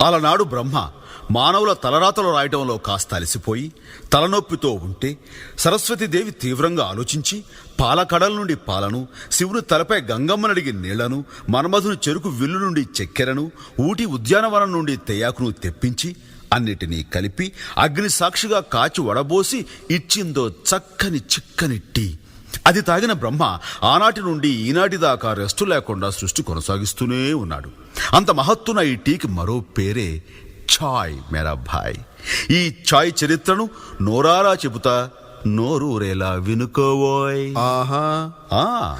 అలనాడు బ్రహ్మ మానవుల తలరాతలు రాయటంలో కాస్త అలసిపోయి తలనొప్పితో ఉంటే సరస్వతీదేవి తీవ్రంగా ఆలోచించి పాలకడల నుండి పాలను శివుని తలపై గంగమ్మనడిగి నీళ్ళను మన్మధుని చెరుకు విల్లు నుండి చక్కెరను ఊటి ఉద్యానవనం నుండి తెయాకును తెప్పించి అన్నిటినీ కలిపి అగ్ని సాక్షిగా కాచి వడబోసి ఇచ్చిందో చక్కని చిక్కని టీ. అది తాగిన బ్రహ్మ ఆనాటి నుండి ఈనాటి దాకా రెస్టు లేకుండా సృష్టి కొనసాగిస్తూనే ఉన్నాడు. అంత మహత్తున ఈ టీకి మరో పేరే ఛాయ్ మేరా భాయ్. ఈ ఛాయ్ చరిత్రను నోరారా చెబుతా నోరూరేలా వినుకోవోయ్. ఆహా. ఆ.